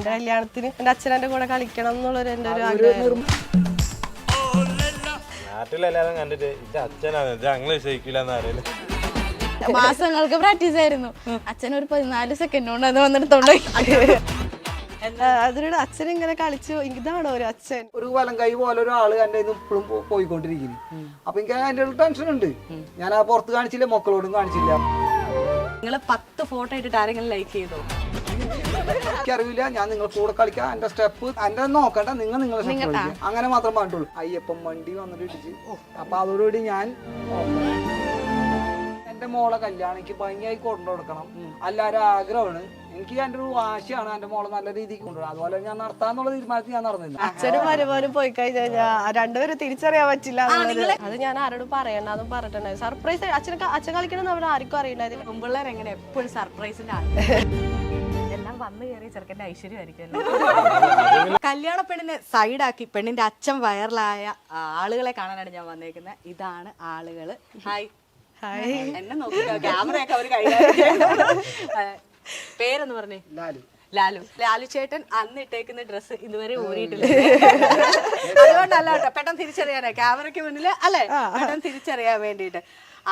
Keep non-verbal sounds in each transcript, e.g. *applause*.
എന്റെ കല്യാണത്തിന് എന്റെ അച്ഛൻ എന്റെ കൂടെ കളിക്കണം എന്നുള്ളൊരു എന്റെ ഒരു ആഗ്രഹം നാട്ടിലെല്ലാരും കണ്ടിട്ട് ഇത് അച്ഛനാണ് ഇത് മാസങ്ങൾക്ക് പ്രാക്ടീസ് ആയിരുന്നു. അച്ഛൻ ഒരു പതിനാല് സെക്കൻഡ് കൊണ്ട് അത് വന്നെടുത്തോണ്ട് അതിനോട് അച്ഛൻ ഇങ്ങനെ കളിച്ചു ഇതാണോ ഒരു അച്ഛൻ? ഒരു വലം കൈ പോലെ ഒരാൾ എന്റെ ഇപ്പോഴും പോയിക്കൊണ്ടിരിക്കുന്നു. അപ്പൊ എനിക്ക് അതിന്റെ ഒരു ടെൻഷൻ ഉണ്ട്. ഞാൻ ആ പുറത്ത് കാണിച്ചില്ല മക്കളോടും കാണിച്ചില്ല. നിങ്ങൾ പത്ത് ഫോട്ടോ ഇട്ടിട്ട് ആരെങ്കിലും ലൈക്ക് ചെയ്തോ? എനിക്കറിയില്ല. ഞാൻ നിങ്ങൾ കൂടെ കളിക്കാം. എന്റെ സ്റ്റെപ്പ് എന്റെ നോക്കണ്ട നിങ്ങൾ നിങ്ങളെ സ്റ്റെപ്പ് കളിക്കുക അങ്ങനെ മാത്രം പറഞ്ഞിട്ടുള്ളൂ അയ്യപ്പം വണ്ടി വന്നിട്ട് ഇടിച്ച്. അപ്പൊ അതോടുകൂടി ഞാൻ എന്റെ മോളെ കല്യാണം എനിക്ക് ഭംഗിയായി കൊണ്ടു കൊടുക്കണം. എല്ലാവരും ആഗ്രഹമാണ്. എനിക്ക് എന്റെ ഒരു വാശിയാണ് എന്റെ മോളെ നല്ല രീതിക്ക് കൊണ്ടുപോകണം അതുപോലെ ഞാൻ നടത്താന്നുള്ള തീരുമാനത്തിൽ ഞാൻ നടന്നില്ല. അച്ഛനും മരുമോനും പോയി കഴിഞ്ഞാൽ രണ്ടുപേരും തിരിച്ചറിയാൻ പറ്റില്ല അത് ഞാൻ ആരോടും പറയണ്ടെന്നും പറഞ്ഞിട്ടുണ്ടായിരുന്നു സർപ്രൈസ് അച്ഛനൊക്കെ അച്ഛൻ കളിക്കണം അവിടെ ആർക്കും അറിയില്ലായിരുന്നു. പെൺപിള്ളേർ എങ്ങനെ എപ്പോഴും സർപ്രൈസിന്റെ ആണ് *laughs* വന്നു കയറിയ ചെറുക്കന്റെ ഐശ്വര്യമായിരിക്കും കല്യാണ പെണ്ണിനെ സൈഡാക്കി പെണ്ണിന്റെ അച്ഛൻ വൈറലായ ആളുകളെ കാണാനാണ് ഞാൻ വന്നേക്കുന്നത് ഇതാണ് ആളുകൾ ഹായ് ഹായ് എന്നെ നോക്കിട്ടോ ക്യാമറയൊക്കെ അവർ പേരെന്ന് പറഞ്ഞേ. ലാലു. ലാലു. ലാലു ചേട്ടൻ അന്ന് ഇട്ടേക്കുന്ന ഡ്രസ്സ് ഇതുവരെ ഊരിയിട്ടില്ല. അതുകൊണ്ടല്ല കേട്ടോ പെട്ടെന്ന് തിരിച്ചറിയാനാ. ക്യാമറയ്ക്ക് മുന്നിൽ അല്ലേ? പെട്ടെന്ന് തിരിച്ചറിയാൻ വേണ്ടിയിട്ട്.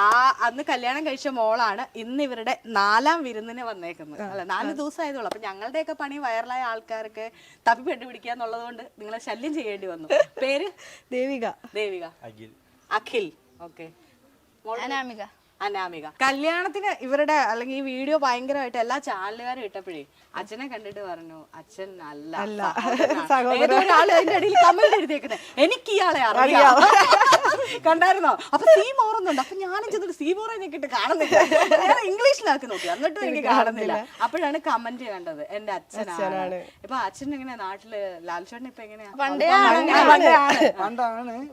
ആ അന്ന് കല്യാണം കഴിച്ച മോളാണ് ഇന്ന് ഇവരുടെ നാലാം വിരുന്നിന് വന്നേക്കുന്നത്. അല്ല? നാല് ദിവസം ആയതുള്ളൂ അപ്പൊ ഞങ്ങളുടെയൊക്കെ പണി വൈറലായ ആൾക്കാർക്ക് തപ്പി പെട്ടുപിടിക്കുക എന്നുള്ളത് കൊണ്ട് നിങ്ങളെ ശല്യം ചെയ്യേണ്ടി വന്നു. പേര്? ദേവിക. ദേവിക. അഖിൽ. അഖിൽ. ഓക്കെ. അനാമിക. അനാമിക. കല്യാണത്തിന് ഇവരുടെ അല്ലെങ്കിൽ ഈ വീഡിയോ ഭയങ്കരമായിട്ട് എല്ലാ ചാനലുകാരും ഇട്ടപ്പോഴേ അച്ഛനെ കണ്ടിട്ട് പറഞ്ഞു അച്ഛൻ അല്ല സഹോദരനാണ്." ഏതോ ഒരാൾ അതിന്റെ അടിയിൽ കമന്റ് എഴുതിയേക്കുന്നത് എനിക്ക് ഇയാളെ അറിയാം. *laughs* കണ്ടായിരുന്നോ? അപ്പൊ സീ മോറുന്നുണ്ട്. അപ്പൊ ഞാനും ചെന്നിട്ട് സീ ഞെക്കിട്ട് കാണുന്നില്ല. ഞാൻ ഇംഗ്ലീഷിലാക്കി നോക്കി. എന്നിട്ടും എനിക്ക് കാണുന്നില്ല. അപ്പോഴാണ് കമന്റ് കണ്ടത്. എന്റെ അച്ഛനാണ്. ഇപ്പൊ അച്ഛൻ എങ്ങനെയാ? നാട്ടിൽ ലാൽചേട്ടൻ ഇപ്പൊ എങ്ങനെയാ?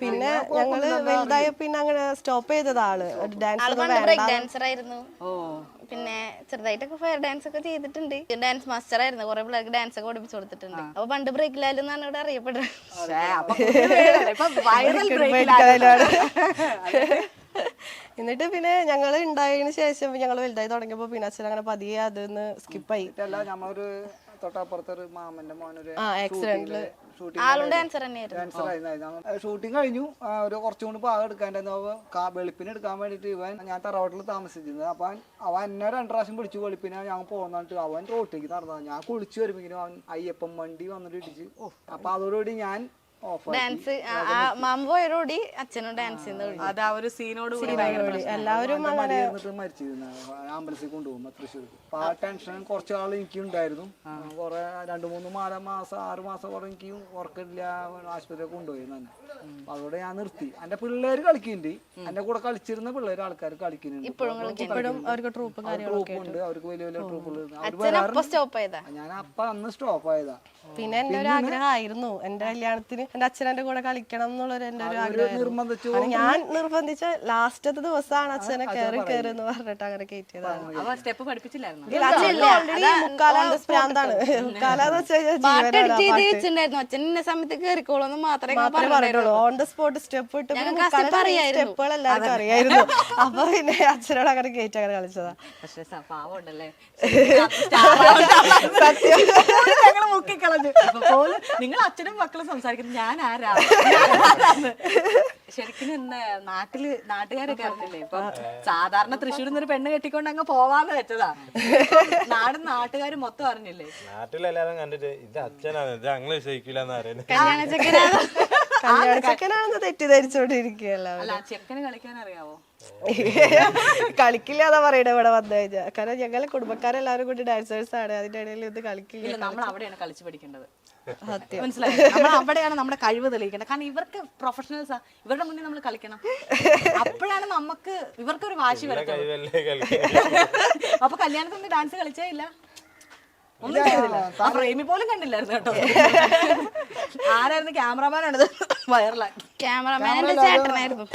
പിന്നെ ഞങ്ങൾ വലുതായ പിന്നെ അങ്ങനെ സ്റ്റോപ്പ് ചെയ്തതാണ് ആൾ ഡാൻസ് ബ്രേക്ക് ഡാൻസർ ആയിരുന്നു. ഓ. പിന്നെ ചെറുതായിട്ടൊക്കെ ഫയർ ഡാൻസ് ഒക്കെ ചെയ്തിട്ടുണ്ട് ഡാൻസ് മാസ്റ്റർ ആയിരുന്നു. കുറെ പിള്ളേർക്ക് ഡാൻസ് ഒക്കെ പഠിപ്പിച്ചു കൊടുത്തിട്ടുണ്ട്. അപ്പൊ പണ്ട് ബ്രേക്ക് ലാലു എന്നാണ് ഇവിടെ അറിയപ്പെടുന്നത്. *laughs* എന്നിട്ട് പിന്നെ ഞങ്ങൾ ഉണ്ടായതിനു ശേഷം ഞങ്ങൾ വലുതായി തുടങ്ങിയപ്പോ പിന്നെ അച്ഛൻ അങ്ങനെ പതിയെ അതൊന്ന് സ്കിപ്പായി നമ്മളൊരു തൊട്ടപ്പുറത്തൊരു മാമന്റെ മോനൊരു ആ ആക്സിഡന്റിൽ ഷൂട്ടിംഗ് ആളും ഡാൻസർ തന്നെയായിരുന്നു. ഡാൻസർ ആയിരുന്നു ഷൂട്ടിംഗ് കഴിഞ്ഞു. ഒരു കുറച്ചും കൂടി പാകം എടുക്കാണ്ടായിരുന്നു അവ വെളുപ്പിന് എടുക്കാൻ വേണ്ടിട്ട് ഇവൻ ഞാൻ തറവാട്ടിൽ താമസിച്ചിരുന്നത്. അപ്പൊ അവൻ എന്നെ രണ്ടു പ്രാവശ്യം പിടിച്ചു. വെളുപ്പിനെ ഞാൻ പോകുന്നിട്ട് അവൻ റോട്ടിലേക്ക് നടന്നു. ഞാൻ കുളിച്ചു വരുമ്പോഴേക്കും അവൻ അയ്യപ്പൻ വണ്ടി വന്നിട്ട് ഇടിച്ച്. അപ്പൊ അതോടുകൂടി ഞാൻ ഡാൻസ് മാമ്പോയോടി അച്ഛനും ഡാൻസ് ചെയ്യുന്ന അത് ആ ഒരു സീനോട് കൂടി. എല്ലാവരും ആംബുലൻസിൽ കൊണ്ടുപോകും തൃശ്ശൂർ അപ്പൊ ആ ടെൻഷൻ കുറച്ച് നാൾ എനിക്ക് ഉണ്ടായിരുന്നു കുറെ രണ്ടു മൂന്ന് മാസം ആറ് മാസം കുറെ എനിക്ക് ഉറക്കില്ല ആശുപത്രിയിൽ കൊണ്ടുപോയി തന്നെ. അപ്പൊ അതോടെ ഞാൻ നിർത്തി. എന്റെ പിള്ളേര് കളിക്കുന്നുണ്ട്. എന്റെ കൂടെ കളിച്ചിരുന്ന പിള്ളേര് ആൾക്കാർ കളിക്കുന്നുണ്ട്. ഇപ്പോഴും അവർക്ക് ട്രൂപ്പ് ഉണ്ട്. അവർക്ക് വലിയ വലിയ ട്രൂപ്പുകൾ ഞാൻ അപ്പ അന്ന് സ്റ്റോപ്പ് ആയതാ. പിന്നെ എന്റെ ഒരു ആഗ്രഹമായിരുന്നു. എന്റെ കല്യാണത്തിന് എന്റെ അച്ഛൻ എന്റെ കൂടെ കളിക്കണം എന്നുള്ളൊരു എന്റെ ഒരു ആഗ്രഹം ഞാൻ നിർബന്ധിച്ച ലാസ്റ്റത്തെ ദിവസമാണ് അച്ഛനെ കയറി കയറി എന്ന് പറഞ്ഞിട്ട് അങ്ങനെ കയറ്റിയതാണ് സ്റ്റെപ്പ് പഠിപ്പിച്ചില്ലായിരുന്നു? അച്ഛൻ ഇന്ന സമയത്ത് കയറിക്കോളൂന്ന് മാത്രമേ പറഞ്ഞിട്ടുള്ളൂ. ഓൺ ദ സ്പോട്ട് സ്റ്റെപ്പ് ഇട്ട്. സ്റ്റെപ്പുകൾ എല്ലാവർക്കും അറിയായിരുന്നു. അപ്പൊ പിന്നെ അച്ഛനോട് അങ്ങനെ കയറ്റി അങ്ങനെ കളിച്ചതാ. പക്ഷെ *laughs* സത്യം. നിങ്ങൾ അച്ഛനും മക്കളും സംസാരിക്കുന്നത് ഞാൻ ആരാ? ആരാന്ന്. ശരിക്കും ഇന്ന് നാട്ടിൽ നാട്ടുകാരൊക്കെ അറിഞ്ഞില്ലേ? ഇപ്പൊ സാധാരണ തൃശ്ശൂരിൽ നിന്ന് ഒരു പെണ്ണ് കെട്ടിക്കൊണ്ട് അങ്ങ് പോവാന്ന് വെച്ചതാ. നാടും നാട്ടുകാരും മൊത്തം അറിഞ്ഞില്ലേ? നാട്ടിലെല്ലാരും കണ്ടിട്ട് ഇത് അച്ഛനാണ് ഇത് അങ്ങനെ അറിയില്ല കല്യാണ ചെക്കനാണ് ചെക്കനാണെന്ന് തെറ്റിദ്ധരിച്ചോണ്ടിരിക്കുകയല്ല അല്ല ചെക്കന് കളിക്കാൻ അറിയാവോ? *laughs* കളിക്കില്ല എന്നാ പറയണേ ഇവിടെ വന്നു കഴിഞ്ഞാൽ കാരണം ഞങ്ങളെ കുടുംബക്കാരെല്ലാവരും കൂടി ഡാൻസേഴ്സ് ആണ്. അതിന്റെ ഇടയിൽ ഇത് കളിക്കില്ല. നമ്മൾ അവിടെയാണ് കളിച്ചു പഠിക്കേണ്ടത്. മനസ്സിലായോ? നമ്മൾ അവിടെയാണ് നമ്മുടെ കഴിവ് തെളിയിക്കേണ്ടത്. കാരണം ഇവർക്ക് പ്രൊഫഷണൽസ് പ്രൊഫഷണൽസാ ഇവരുടെ മുന്നിൽ നമ്മൾ കളിക്കണം. അപ്പോഴാണ് നമുക്ക് ഇവർക്ക് ഒരു വാശി വരുന്നത് *laughs* അപ്പൊ കല്യാണത്തിന് ഡാൻസ് കളിച്ചേ ഇല്ല? ഒന്നും ചെയ്തില്ല. പ്രേമി പോലും കണ്ടില്ലായിരുന്നു കേട്ടോ. ആരായിരുന്നു ക്യാമറമാനാണിത് വൈറലാക്കി ക്യാമറമാൻ എന്റെ ചേട്ടനായിരുന്നു.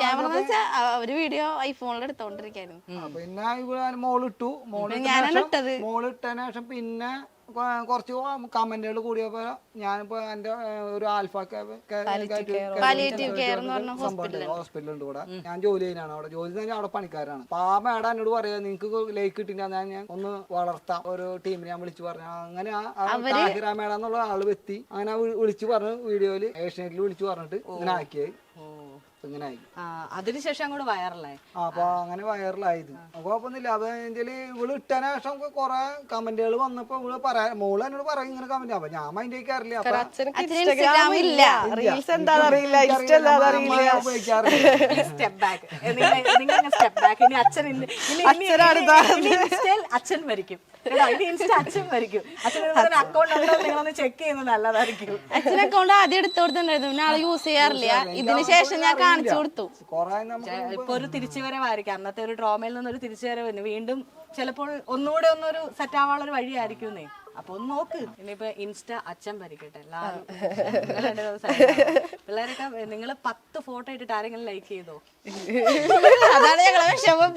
ക്യാമറ വെച്ചാ ഒരു വീഡിയോ ഐഫോണിൽ എടുത്തോണ്ടിരിക്കായിരുന്നു. പിന്നെ ഇവിടെ മോളിട്ടു. മോളിട്ട. മോളിട്ടതിന് ശേഷം പിന്നെ കുറച്ച് കമന്റുകൾ കൂടിയപ്പോ ഞാനിപ്പോ എന്റെ ഒരു ആൽഫ ഹോസ്പിറ്റലുണ്ട് ഇവിടെ. ഞാൻ ജോലി ചെയ്യാനാണ് അവിടെ. ജോലി തന്നെ അവിടെ പണിക്കാരാണ്. അപ്പൊ ആ മേഡം എന്നോട് പറയാ നിങ്ങക്ക് ലൈക്ക് കിട്ടില്ല ഞാൻ ഞാൻ ഒന്ന് വളർത്താം. ഒരു ടീമിനെ ഞാൻ വിളിച്ചു പറഞ്ഞു. അങ്ങനെ താഹിറ മേഡം എന്നുള്ള ആൾ വെത്തി അങ്ങനെ വിളിച്ചു പറഞ്ഞു വീഡിയോയിൽ ഏഷ്യാനെറ്റിൽ വിളിച്ചു പറഞ്ഞിട്ട് ഇങ്ങനെ ആക്കിയായി. ഇങ്ങനെ ആയി. ആ, അതിനുശേഷം അങ്ങോട്ട് വൈറലായി. അപ്പൊ അങ്ങനെ വൈറലായത്. കുഴപ്പമൊന്നുമില്ല. അത് വെച്ചാൽ ഇവൾ ഇട്ടതിന് ശേഷം കൊറേ കമന്റുകൾ വന്നപ്പോ ഇവൾ പറയാ മോൾ എന്നോട് പറയും ഇങ്ങനെ കമന്റ്. അപ്പൊ ഞാൻ മൈൻഡ് അപ്പൊ അറിയില്ല. *laughs* ഇനി അച്ഛൻ ഇൻസ്റ്റയിൽ അച്ഛൻ ഇൻസ്റ്റ അച്ഛൻ അക്കൗണ്ട് ഉണ്ടോ നിങ്ങളൊന്ന് ചെക്ക് ചെയ്യുന്നത് നല്ലതായിരിക്കും. അച്ഛൻ അക്കൗണ്ട് ആദ്യം എടുത്തു കൊടുത്തിട്ടുണ്ടായിരുന്നു പിന്നെ ആൾ യൂസ് ചെയ്യാറില്ല. ഇതിനുശേഷം ഞാൻ കാണിച്ചു കൊടുത്തു. ഇപ്പൊ ഒരു തിരിച്ചുവരവായിരിക്കും. അന്നത്തെ ഒരു ഡ്രോമയിൽ നിന്ന് ഒരു തിരിച്ചുവരവ് വീണ്ടും ചിലപ്പോൾ ഒന്നുകൂടെ ഒന്നൊരു സെറ്റ് ആവാനുള്ള ഒരു വഴിയായിരിക്കുന്നേ അപ്പൊ ഒന്ന് നോക്ക്. ഇനിയിപ്പോ ഇൻസ്റ്റ അച്ഛൻ ഭരിക്കട്ടെ എല്ലാവരും. പിള്ളേരൊക്കെ നിങ്ങൾ പത്ത് ഫോട്ടോ ഇട്ടിട്ട് ആരെങ്കിലും ലൈക്ക് ചെയ്തോ? അതാണ് ഞങ്ങളെ വിഷമം.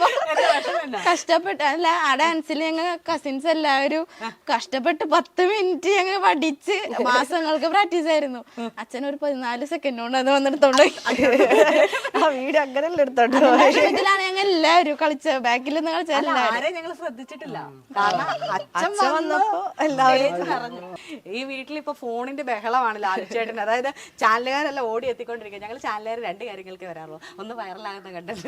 കഷ്ടപ്പെട്ട് അല്ല ആ ഡാൻസിൽ ഞങ്ങൾ കസിൻസ് എല്ലാവരും കഷ്ടപ്പെട്ട് പത്ത് മിനിറ്റ് ഞങ്ങൾ പഠിച്ച് മാസങ്ങൾക്ക് പ്രാക്ടീസ് ആയിരുന്നു. അച്ഛൻ ഒരു പതിനാല് സെക്കൻഡ് കൊണ്ട് അത് വന്നെടുത്തോണ്ട് ആ വീഡിയോ അങ്ങനെയല്ല എടുത്തോണ്ട് ഇതിലാണ് ഞങ്ങൾ എല്ലാവരും കളിച്ച ബാക്കിൽ നിന്ന് കളിച്ച എല്ലാവരും. ഞങ്ങൾ ശ്രദ്ധിച്ചിട്ടില്ല. കാരണം അച്ഛൻ വന്നപ്പോ എല്ലാവരും പറഞ്ഞു. ഈ വീട്ടിൽ ഇപ്പൊ ഫോണിന്റെ ബഹളമാണ് ലാലുചേട്ടൻ അതായത് ചാനലുകാരെല്ലാം ഓടി എത്തിക്കൊണ്ടിരിക്കുക ഞങ്ങൾ ചാനലുകാർ രണ്ട് കാര്യങ്ങൾക്ക് വരാറുള്ളൂ. ഒന്ന് വൈറലാകുന്ന കണ്ടത്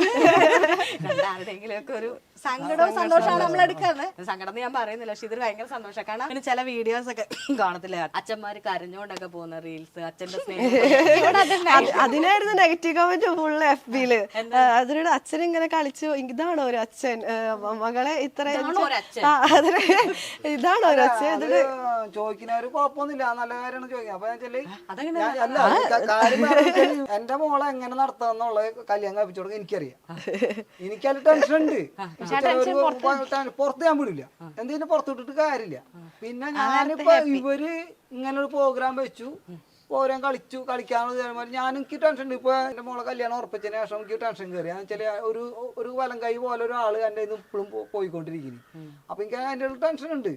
രണ്ടാരുടെയെങ്കിലും ഒക്കെ ഒരു സങ്കടവും സന്തോഷമാണ് നമ്മൾ എടുക്കുന്നത് സങ്കടം എന്ന് ഞാൻ പറയുന്നില്ല പക്ഷെ ഇതൊരു ഭയങ്കര സന്തോഷമാണ്. കാരണം പിന്നെ ചില വീഡിയോസ് ഒക്കെ കാണത്തില്ല? അച്ഛന്മാർ കരഞ്ഞോണ്ടൊക്കെ പോകുന്ന റീൽസ് അച്ഛന്റെ സ്നേഹം. അത് അതിനായിരുന്നു നെഗറ്റീവ് കമന്റ് ഫുൾ എഫ് ബിയിൽ. അതിനോട് അച്ഛൻ ഇങ്ങനെ കളിച്ചു ഇതാണോ ഒരു അച്ഛൻ? മകളെ ഇത്ര ഇതാണോ ഒരു അച്ഛൻ? അത് ചോദിക്കുന്നവര് കുഴപ്പമൊന്നുമില്ല. നല്ല കാര്യമാണ് ചോദിക്കുന്നത്. അപ്പൊ അല്ല എന്റെ മോളെ എങ്ങനെ നടത്താന്നുള്ള കല്യാണം കഴിപ്പിച്ചു കൊടുക്കാൻ എനിക്കറിയാം. എനിക്കതിൽ ടെൻഷൻ ഉണ്ട്. പുറത്ത് ഞാൻ വിടില്ല. എന്തെങ്കിലും പുറത്തുവിട്ടിട്ട് കാര്യമില്ല. പിന്നെ ഞാനിപ്പോ ഇവർ ഇങ്ങനെ ഒരു പ്രോഗ്രാം വെച്ചു പ്രോഗ്രാം കളിച്ചു കളിക്കാനുള്ള തീരുമാനം ഞാൻ എനിക്ക് ടെൻഷൻ ഉണ്ട്. ഇപ്പൊ എന്റെ മോളെ കല്യാണം ഉറപ്പിച്ചതിന് ശേഷം എനിക്ക് ടെൻഷൻ കയറി എന്ന് വെച്ചാൽ ഒരു ഒരു വലം കൈ പോലെ ഒരാൾ എന്റെ ഇന്ന് ഇപ്പോഴും പോയിക്കൊണ്ടിരിക്കുന്നു. അപ്പൊ എനിക്ക് അതിന്റെ ഒരു ടെൻഷൻ ഉണ്ട്.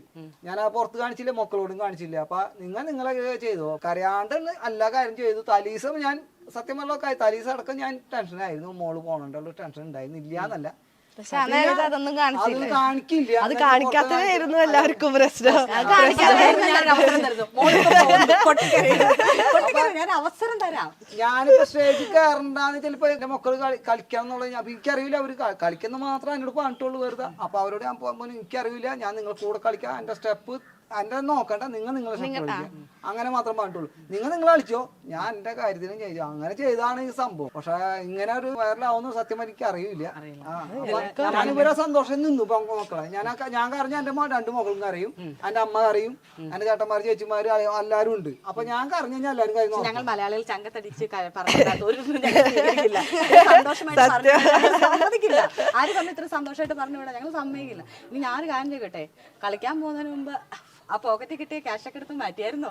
ഞാൻ ആ പുറത്ത് കാണിച്ചില്ല മക്കളോടും കാണിച്ചില്ല. അപ്പൊ നിങ്ങൾ നിങ്ങളെ ചെയ്തു? കരയാണ്ട് എല്ലാ കാര്യം ചെയ്തു. തലീസം ഞാൻ സത്യം പറഞ്ഞ തലീസം അടക്കം ഞാൻ ടെൻഷനായിരുന്നു മോൾ പോകണുള്ള ടെൻഷൻ ഉണ്ടായിരുന്നില്ല എന്നല്ല. പക്ഷെ ആ നേരത്ത് അതൊന്നും കാണിച്ചില്ല. കാണിക്കില്ല. അത് കാണിക്കാത്തതായിരുന്നു എല്ലാവർക്കും പ്രശ്നം. ഞാൻ അവസരം തരുന്നു. *laughs* ഞാൻ അവസരം തരാം. ഞാനിപ്പോ സ്റ്റേജിൽ കയറണ്ടാന്ന് ചിലപ്പോ എന്റെ മക്കൾ കളി- കളിക്കണം എന്നുള്ളത് ഞാൻ- അപ്പൊ എനിക്കറിയില്ല അവർ ക- കളിക്കുന്ന മാത്രം എന്നോട് പറഞ്ഞിട്ടുള്ളൂ വെറുതെ. അപ്പൊ അവരോട് ഞാൻ പോകുമ്പോൾ എനിക്കറിയില്ല. ഞാൻ നിങ്ങളെ കൂടെ കളിക്കാം. എന്റെ സ്റ്റെപ്പ് എന്റെ നോക്കണ്ട നിങ്ങൾ നിങ്ങളെ കളിക്കുക അങ്ങനെ മാത്രം പറഞ്ഞിട്ടുള്ളൂ. നിങ്ങൾ നിങ്ങൾ കളിച്ചോ. ഞാൻ എന്റെ കാര്യത്തിനും ചെയ്തു. അങ്ങനെ ചെയ്താണ് ഈ സംഭവം. പക്ഷെ ഇങ്ങനെ ഒരു വൈറലാവുന്ന സത്യം എനിക്ക് അറിയില്ല. ഞാനിവരെ അപ്പൊ ഞാൻ ഇവരെ സന്തോഷം നിന്നു ഇപ്പൊ മക്കളെ. ഞാൻ ഞാൻ കറിഞ്ഞ എന്റെ രണ്ടു മക്കളും അറിയും എന്റെ അമ്മ അറിയും എന്റെ ചേട്ടന്മാർ ചേച്ചിമാര് എല്ലാരും ഉണ്ട്. അപ്പൊ ഞാൻ കഴിഞ്ഞാൽ എല്ലാരും കഴിഞ്ഞു ഞങ്ങൾ മലയാളികൾ ചങ്കത്തടിച്ച് സമ്മതിക്കില്ല. ആര് ഇത്ര സന്തോഷമായിട്ട് പറഞ്ഞു വിടാം ഞങ്ങൾ സമ്മതിക്കില്ല. ഇനി ഞാൻ കാര്യം ചെയ്യട്ടെ? കളിക്കാൻ പോകുന്നതിന് മുമ്പ് ആ പോക്കറ്റ് കിട്ടിയ ക്യാഷ് ഒക്കെ എടുത്ത് മാറ്റിയായിരുന്നോ?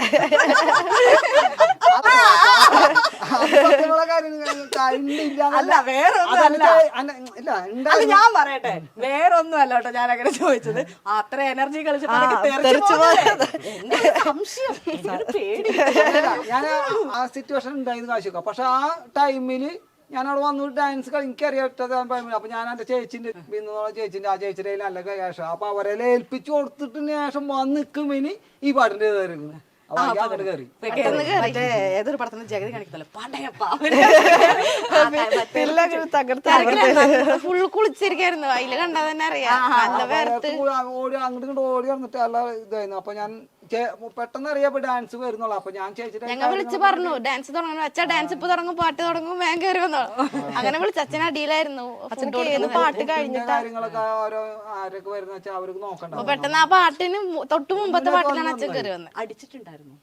അല്ല അത് ഉണ്ടായിരുന്നു. ഞാൻ പറയട്ടെ വേറൊന്നും അല്ല കേട്ടോ ഞാൻ അങ്ങനെ ചോദിച്ചത്. അത്ര എനർജി കളിച്ച് ഞാൻ ആ- ആ സിറ്റുവേഷൻ ഉണ്ടായിരുന്നു കാശിക്ക പക്ഷെ ആ ടൈമിൽ ഞാൻ അവിടെ വന്നിട്ട് ഡാൻസ് കളി എനിക്കറിയാത്തത് അപ്പൊ ഞാൻ എന്റെ ചേച്ചിന്റെ ബിന്ദുന്നുള്ള ചേച്ചിന്റെ ആ ചേച്ചിയുടെ നല്ല ശേഷം അപ്പൊ അവരെ ഏൽപ്പിച്ചു കൊടുത്തിട്ട് ശേഷം വന്ന് നിൽക്കുമിനി ഈ പാട്ടിന്റെ ഇതായിരുന്നു അപ്പൊ എനിക്ക് അങ്ങോട്ട് കയറി മറ്റേ ഏതൊരു പടത്തിന് ജഗതി കാണിക്കത്തല്ലോ? ഫുൾ കുളിച്ചിരിക്കായിരുന്നു. അതിൽ കണ്ടാ തന്നെ അറിയാം. ഓടി അങ്ങോട്ട് ഇങ്ങോട്ട് ഓടി വന്നിട്ട് അല്ല ഇതായിരുന്നു. അപ്പൊ ഞാൻ പെട്ടെന്ന് അറിയാം ഡാൻസ് വരുന്നുള്ളൂ. അപ്പൊ ഞാൻ ചേച്ചിയുടെ ഞങ്ങൾ വിളിച്ച് പറഞ്ഞു ഡാൻസ് തുടങ്ങണം. അച്ഛാ ഡാൻസ് ഇപ്പൊ തുടങ്ങും പാട്ട് തുടങ്ങും വേഗം കയറി വന്നോ അങ്ങനെ വിളിച്ച അച്ഛൻ അടിയിലായിരുന്നു. പാട്ട് കഴിഞ്ഞിട്ട് കാര്യങ്ങളൊക്കെ ഓരോ ആരൊക്കെ വരുന്ന വെച്ചാൽ അവർക്ക് നോക്കണ്ട. പെട്ടെന്ന് ആ പാട്ടിന് തൊട്ടു മുമ്പത്തെ പാട്ടിലാണ് അച്ഛൻ കയറി വന്നത് അടിച്ചിട്ടുണ്ടായിരുന്നു.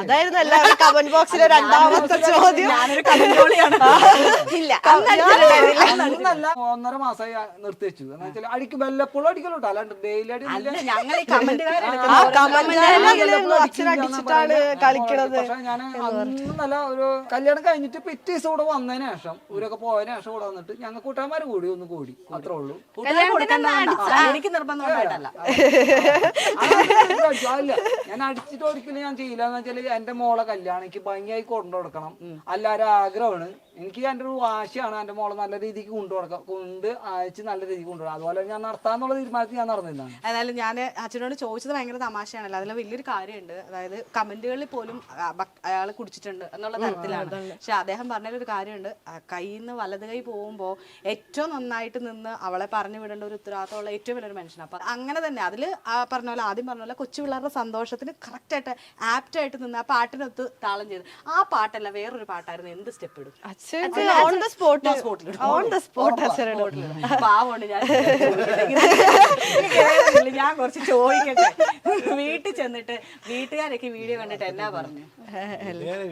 അതായിരുന്നു എല്ലാവരും കമന്റ് ബോക്സിലെ രണ്ടാമത്തെ ചോദ്യം. ഇല്ല ഒന്നര മാസമായി നിർത്തി വെച്ചു എന്ന് വെച്ചാൽ അടിക്ക് വല്ലപ്പോഴും അടിക്കലോട്ടോ അല്ലാണ്ട് ഡെയിലി അടി ഞങ്ങൾ കമന്റ് അടിച്ചിട്ടാണ് കളിക്കണത് ഞാൻ നല്ല ഒരു കല്യാണം കഴിഞ്ഞിട്ട് പിറ്റേ ദിവസം ഇവിടെ വന്നതിന് ശേഷം ഇവരൊക്കെ പോയതിനു ശേഷം ഇവിടെ വന്നിട്ട് ഞങ്ങൾ കൂട്ടുകാരന്മാർ കൂടി ഒന്ന് കൂടി. അത്രേ ഉള്ളൂ. എനിക്ക് നിർബന്ധം ഉണ്ടായിട്ടല്ല. അതൊന്നും ഞാൻ അടിച്ചിട്ട് ഒരിക്കലും ഞാൻ ചെയ്യില്ല എന്ന് വെച്ചാൽ എന്റെ മോളെ കല്യാണം എനിക്ക് ഭംഗിയായി കൊണ്ടു കൊടുക്കണം. എല്ലാവരും ആഗ്രഹമാണ്. എനിക്ക് എന്റെ ഒരു വാശിയാണ് എന്റെ മോളെ നല്ല രീതിക്ക് കൊണ്ടു കൊടുക്കാം കൊണ്ട് അയച്ച് നല്ല രീതിക്ക് കൊണ്ടുപോകണം അതുപോലെ ഞാൻ നടത്താന്നുള്ള തീരുമാനത്തിൽ ഞാൻ നടന്നിരുന്നതാണ് ഏതായാലും ഞാൻ അച്ഛനോട് ചോദിച്ചത് ഭയങ്കര തമാശയാണല്ലോ. അതിൽ വലിയൊരു കാര്യമുണ്ട്. അതായത് കമന്റുകളിൽ പോലും അയാൾ കുടിച്ചിട്ടുണ്ട് എന്നുള്ള തരത്തിലാണ്. പക്ഷെ അദ്ദേഹം പറഞ്ഞൊരു കാര്യമുണ്ട്. കയ്യിൽ നിന്ന് വലത് കൈ പോകുമ്പോൾ ഏറ്റവും നന്നായിട്ട് നിന്ന് അവളെ പറഞ്ഞു വിടേണ്ട ഒരു ഉത്തരവാദിത്തമുള്ള ഏറ്റവും വലിയൊരു മനുഷ്യനാണ് അപ്പൊ അങ്ങനെ തന്നെ അതിൽ പറഞ്ഞ പോലെ ആദ്യം പറഞ്ഞ പോലെ കൊച്ചു പിള്ളേരുടെ സന്തോഷത്തിന് കറക്റ്റായിട്ട് ആപ്റ്റായിട്ട് നിന്ന് ആ പാട്ടിനൊത്ത് താളം ചെയ്ത്. ആ പാട്ടല്ല വേറൊരു പാട്ടായിരുന്നു. എന്ത് സ്റ്റെപ്പ് ഇടും? On the spot on the spot പാവമുണ്ട് ഞാൻ. ഞാൻ കുറച്ച് ചോദിക്കട്ടെ. വീട്ടിൽ ചെന്നിട്ട് വീട്ടുകാരൊക്കെ വീഡിയോ കണ്ടിട്ട് എന്നാ പറഞ്ഞു?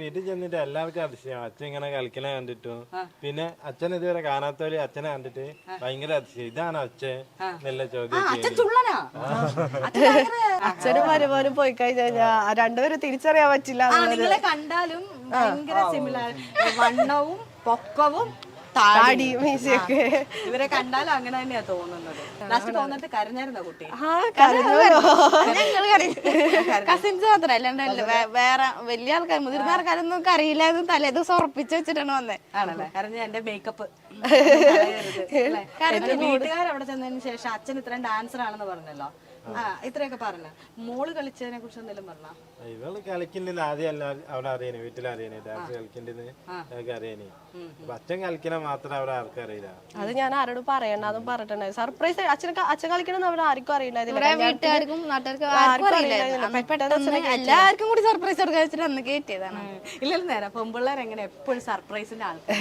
വീട്ടിൽ ചെന്നിട്ട് എല്ലാവർക്കും അതിശയം. അച്ഛൻ ഇങ്ങനെ കളിക്കണ കണ്ടിട്ടു. പിന്നെ അച്ഛൻ ഇതുവരെ കാണാത്തോലി അച്ഛനെ കണ്ടിട്ട് ഭയങ്കര അതിശയം. ഇതാണ് അച്ഛൻ നല്ല ചോദ്യം അച്ഛനും മരുമോനും പോയി കഴിഞ്ഞാൽ രണ്ടുപേരും തിരിച്ചറിയാൻ പറ്റില്ല ആ നിങ്ങളെ കണ്ടാലും ഭയങ്കര സിമിലർ വണ്ണവും പൊക്കവും താടി താടി മീശയൊക്കെ. ഇവരെ കണ്ടാലും അങ്ങനെ തന്നെയാ തോന്നുന്നത്. ലാസ്റ്റ് കരഞ്ഞായിരുന്നോ കുട്ടി? കസിൻസ് മാത്രം അല്ലാണ്ട് വേറെ വലിയ ആൾക്കാർ മുതിർന്ന ആൾക്കാരൊന്നും അറിയില്ലാതെ തലേ ദിവസം ഉറപ്പിച്ചു വെച്ചിട്ടാണ് വന്നേ. ആണല്ലേ? കരഞ്ഞ എന്റെ മേക്കപ്പ് വീട്ടുകാർ അവിടെ ചെന്നതിന് ശേഷം അച്ഛൻ ഇത്രയും ഡാൻസർ ആണെന്ന് പറഞ്ഞല്ലോ. ആ ഇത്രയൊക്കെ പറഞ്ഞു. മോൾ കളിച്ചതിനെ കുറിച്ച് എന്തെങ്കിലും പറഞ്ഞോ? ഇവൾ കളിക്കുന്നില്ല. ആദ്യം എല്ലാവരും അവിടെ അറിയണേ വീട്ടിലറിയണ ഡാൻസ് കളിക്കണ്ടെന്ന് അവർക്ക് അറിയണേ അച്ഛൻ കളിക്കണ മാത്രം അവിടെ ആർക്കും അറിയില്ല. അത് ഞാൻ ആരോട് പറയണ്ടെന്നും പറഞ്ഞിട്ടുണ്ടായി. സർപ്രൈസ് അച്ഛൻ അച്ഛൻ കളിക്കണമെന്ന് അവിടെ ആർക്കും അറിയില്ല എല്ലാവർക്കും കൂടി സർപ്രൈസ് കൊടുക്കാൻ വെച്ചിട്ട് അന്ന് കയറ്റിയതാണ് ഇല്ലല്ലോ നേരം പെമ്പിള്ളേർ എങ്ങനെ എപ്പോഴും സർപ്രൈസിന്റെ ആൾക്കാർ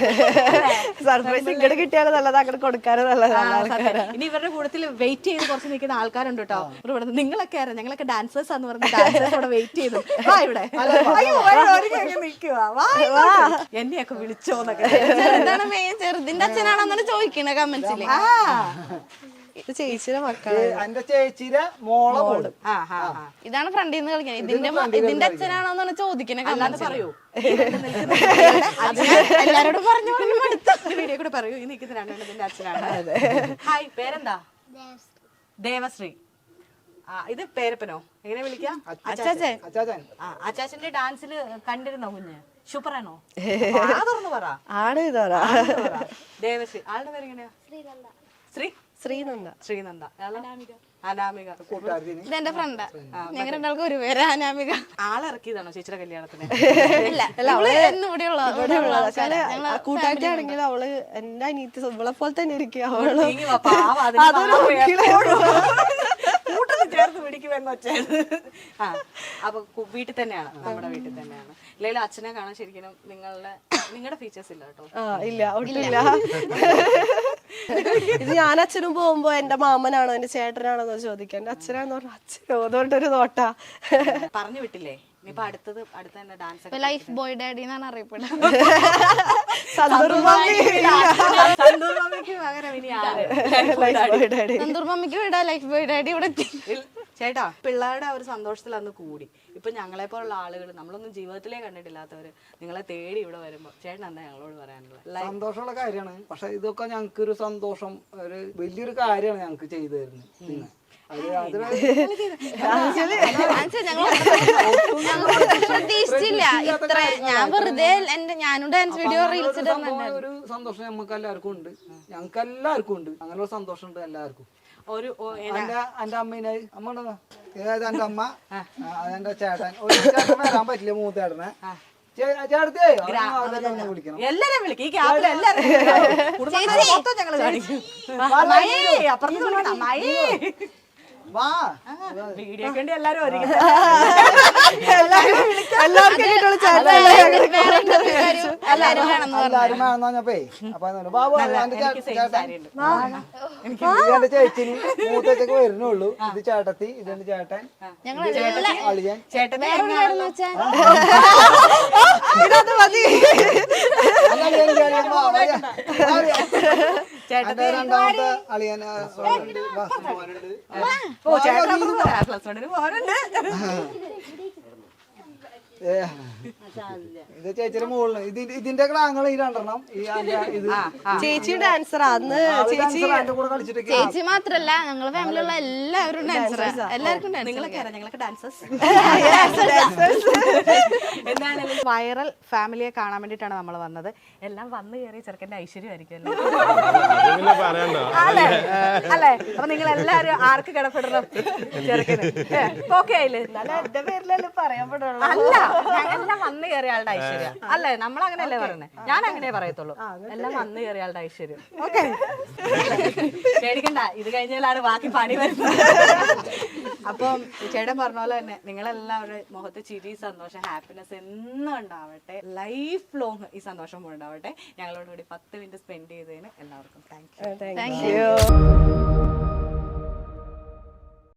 *laughs* സർപ്രൈസ് ഇങ്ങോട്ട് കിട്ടിയാലും നല്ലത് അങ്ങോട്ട് കൊടുക്കാനും നല്ലതാണ് ഇനി ഇവരുടെ കൂട്ടത്തിൽ വെയിറ്റ് ചെയ്ത് കുറച്ച് നിൽക്കുന്ന ആൾക്കാരുണ്ട് കേട്ടോ. ഇവിടെ നിങ്ങളൊക്കെ അറിയാം ഞങ്ങളൊക്കെ ഡാൻസേഴ്സ് ആണെന്ന് പറഞ്ഞ ഡാൻസേഴ്സ് അവിടെ വെയിറ്റ് ചെയ്തു. വാ ഇവിടെ. *laughs* അയ്യോ, വരൂ, ഒരുങ്ങി അങ്ങ് നിൽക്കുവാ. വാ ഇങ്ങോട്ട്. എന്നെയൊക്കെ വിളിച്ചോന്നൊക്കെ ചെറുതാണ് മെയിൻ ചെറുതിന്റെ അച്ഛനാണെന്നാണ് ചോദിക്കണേ കമന്റ്സിൽ ആ. ഇത് ചേച്ചിയുടെ മക്കളാണ് എന്റെ ചേച്ചിയുടെ മോളെ മോൾ. ആ ആ ആ. ഇതാണ് ഫ്രണ്ടിൽ നിന്ന് കളിക്കുന്നത് ഇതിന്റെ മ- ഇതിന്റെ അച്ഛനാണോന്നാണ് ചോദിക്കണേ കമന്റ്സിൽ പറയൂ. എല്ലാരോടും പറഞ്ഞു പറഞ്ഞു മടുത്തു വീഡിയോ കൂടെ പറയൂ. ഈ നിൽക്കുന്ന രണ്ടെണ്ണത്തിന്റെ അച്ഛനാണ്. ഹായ് പേരെന്താ? ദേവശ്രീ. ഇത് പേരപ്പനോ? എങ്ങനെ വിളിക്കാം? അച്ചാച്ചൻ. അച്ചാച്ചൻ. ആ അച്ചാച്ചന്റെ ഡാൻസിൽ കണ്ടിരുന്നോ കുഞ്ഞ്? സൂപ്പറാണോ തുറന്നു *laughs* പറ. ആണ് പറ. ദേവശ്രീ ആളുടെ പേര് എങ്ങനെയാ? ശ്രീ? ശ്രീനന്ദ. ശ്രീനന്ദ. അനാമിക. ഇതെന്റെ ഫ്രണ്ടാ. ഞങ്ങൾ രണ്ടാൾക്കും ഒരു പേര് അനാമിക. ആളിറക്കിയതാണോ ചേച്ചിയുടെ കല്യാണത്തിന്? ഇല്ല *laughs* ഇവൾ എന്നും ഇവിടെയുള്ള ഇവിടെയുള്ള ആൾക്കാരാ. കൂട്ടാക്കി ആണെങ്കിൽ അവൾ എന്റെ അനിയത്തി ഇവളെ പോലെ തന്നെ ഇരിക്കുക അവൾ ചേർത്ത് പിടിക്കുമെന്ന് വെച്ചാൽ ആ അപ്പൊ കു- വീട്ടിൽ തന്നെയാണ് നമ്മുടെ വീട്ടിൽ തന്നെയാണ്. ഇല്ലെങ്കിൽ അച്ഛനെ കാണാൻ ശരിക്കും നിങ്ങളുടെ നിങ്ങളുടെ ഫീച്ചേഴ്സ് ഇല്ല കേട്ടോ. ആ ഇല്ല ഒട്ടില്ല ഇത് ഞാൻ അച്ഛനും പോകുമ്പോ എന്റെ മാമനാണോ എന്റെ ചേട്ടനാണോ എന്ന് ചോദിക്കാൻ എന്റെ അച്ഛനാന്ന് പറഞ്ഞ അച്ഛനോ അതുകൊണ്ടൊരു നോട്ടാ പറഞ്ഞു വിട്ടില്ലേ? ഇനിയിപ്പൊ അടുത്തത് അടുത്ത തന്നെ ഡാൻസ് ഇപ്പൊ ലൈഫ് ബോയ് ഡാഡി എന്നാണ് അറിയപ്പെടുന്നത്. സന്തൂർ മമ്മി സന്തൂർ മമ്മിക്ക് പകരം ഇനി ആര്? ഡാഡി സന്തൂർ മമ്മിക്ക് വിടാ ലൈഫ് ബോയ് ഡാഡി ഇവിടെ എത്തി ചേട്ടാ പിള്ളേരുടെ ആ ഒരു സന്തോഷത്തിൽ അന്ന് കൂടി. ഇപ്പൊ ഞങ്ങളെ പോലുള്ള ആളുകൾ നമ്മളൊന്നും ജീവിതത്തിലേ കണ്ടിട്ടില്ലാത്തവര് നിങ്ങളെ തേടി ഇവിടെ വരുമ്പോ ചേട്ടൻ എന്താ ഞങ്ങളോട് പറയാനുള്ളത്? സന്തോഷമുള്ള കാര്യമാണ്. പക്ഷെ ഇതൊക്കെ ഞങ്ങൾക്ക് ഒരു സന്തോഷം ഒരു വലിയൊരു കാര്യമാണ് ഞങ്ങൾക്ക് ചെയ്തു തരുന്നത്. പിന്നെ പ്രതീക്ഷിച്ചില്ല. ഇത്ര ഞാൻ വെറുതെ എന്റെ ഞാനും ഡാൻസ് വീഡിയോ റീൽസ് ഒരു ഒരു സന്തോഷം നമുക്ക് എല്ലാവർക്കും ഉണ്ട്. ഞങ്ങൾക്ക് എല്ലാവർക്കും ഉണ്ട്. അങ്ങനെ ഒരു സന്തോഷം ഉണ്ട് എല്ലാവർക്കും. ഒരു എന്റെ എന്റെ അമ്മേനെ അമ്മ ഏതായത് എന്റെ അമ്മ? ആ, അതെന്റെ ചേട്ടൻ. ഒരു ചേട്ടൻ വരാൻ പറ്റില്ല മൂത്തേട്ടനെ. എല്ലാരും വിളിക്കും. ഈ ക്യാപ്പിൽ എല്ലാരും കുടുംബക്കാരെ മൊത്തം ഞങ്ങൾ കാണിക്കും അമ്മായി, അപ്പുറത്ത് വിളിക്കണം അമ്മായി. വാ. വീഡിയോ കണ്ടി എല്ലാരും ഒരുങ്ങി ചേട്ടൻ എല്ലാരും വേണം പറഞ്ഞപ്പേ അപ്പൊ എന്നാ, ബാബു എന്റെ ചേട്ടൻ ചേച്ചിന് മൂത്തേച്ചക്ക് വരുന്നുള്ളൂ. ഇത് ചേട്ടത്തി ഇതെന്റെ ചേട്ടൻ. അളിയൻ. ഇതത് മതി. ചേട്ടൻ ഇത് ചേച്ചിയുടെ മുകളിൽ ഇതിന്റെ ഇതിന്റെ ക്ലാങ്ങൾ ഈ രണ്ടെണ്ണം. ഈ അന്റെ ഇത്. ചേച്ചി ഡാൻസർ അന്ന് ചേച്ചി എന്റെ കൂടെ കളിച്ചിട്ട് ചേച്ചി മാത്രല്ല ഞങ്ങളെ ഫാമിലിയുള്ള എല്ലാവരും ഡാൻസർ എല്ലാവർക്കും ഡാൻസ് നിങ്ങളൊക്കെ അറിയാം ഞങ്ങളൊക്കെ ഡാൻസേഴ്സ് എന്താണെങ്കിലും വൈറൽ ഫാമിലിയെ കാണാൻ വേണ്ടിട്ടാണ് നമ്മൾ വന്നത്. എല്ലാം വന്നു കയറിയ ചെറുക്കന്റെ ഐശ്വര്യമായിരിക്കും അല്ലേ? അല്ലേ? അപ്പൊ നിങ്ങൾ എല്ലാരും ആർക്ക് കിടപ്പെടണം? ചെറുക്കന്. ഓക്കെ ആയില്ലേ എന്നാലും എന്റെ പേരിലല്ലേ പറയാൻ പറ്റുള്ളൂ അല്ല എല്ലാം വന്നു കയറിയ ആളുടെ ഐശ്വര്യം. അല്ലേ? നമ്മൾ അങ്ങനെയല്ലേ പറയുന്നത് ഞാൻ അങ്ങനെ പറയത്തുള്ളൂ എല്ലാം വന്ന് കയറിയ ആളുടെ ഐശ്വര്യം. ഓക്കെ. പേടിക്കണ്ട. ഇത് കഴിഞ്ഞാലാണ് ബാക്കി പണി വരുന്നത്. അപ്പം ചേട്ടൻ പറഞ്ഞ പോലെ തന്നെ നിങ്ങളെല്ലാവരുടെ മുഖത്ത് ചിരി സന്തോഷം ഹാപ്പിനെസ് എന്നും ഉണ്ടാവട്ടെ. ലൈഫ് ലോങ് ഈ സന്തോഷം ഉണ്ടാവട്ടെ. ഞങ്ങളോട് കൂടി പത്ത് മിനിറ്റ് സ്പെൻഡ് ചെയ്തതിന് എല്ലാവർക്കും താങ്ക് യു താങ്ക് യു